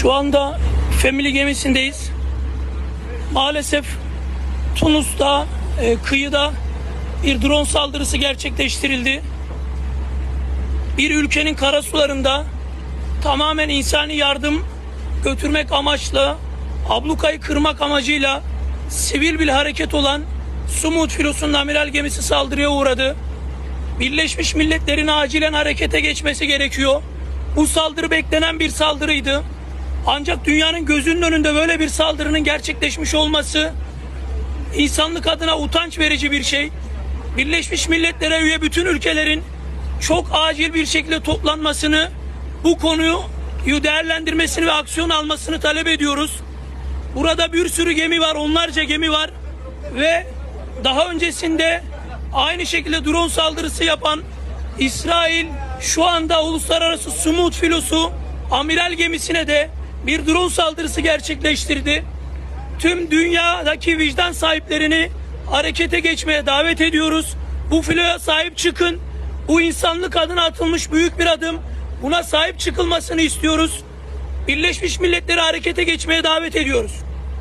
Şu anda Family gemisindeyiz. Maalesef Tunus'ta e, kıyıda bir drone saldırısı gerçekleştirildi. Bir ülkenin karasularında tamamen insani yardım götürmek amaçlı ablukayı kırmak amacıyla sivil bir hareket olan Sumut filosunun amiral gemisi saldırıya uğradı. Birleşmiş Milletler'in acilen harekete geçmesi gerekiyor. Bu saldırı beklenen bir saldırıydı. Ancak dünyanın gözünün önünde böyle bir saldırının gerçekleşmiş olması insanlık adına utanç verici bir şey. Birleşmiş Milletler'e üye bütün ülkelerin çok acil bir şekilde toplanmasını, bu konuyu değerlendirmesini ve aksiyon almasını talep ediyoruz. Burada bir sürü gemi var, onlarca gemi var ve daha öncesinde aynı şekilde drone saldırısı yapan İsrail şu anda uluslararası Sumut filosu amiral gemisine de bir drone saldırısı gerçekleştirdi. Tüm dünyadaki vicdan sahiplerini harekete geçmeye davet ediyoruz. Bu filoya sahip çıkın. Bu insanlık adına atılmış büyük bir adım. Buna sahip çıkılmasını istiyoruz. Birleşmiş Milletleri harekete geçmeye davet ediyoruz.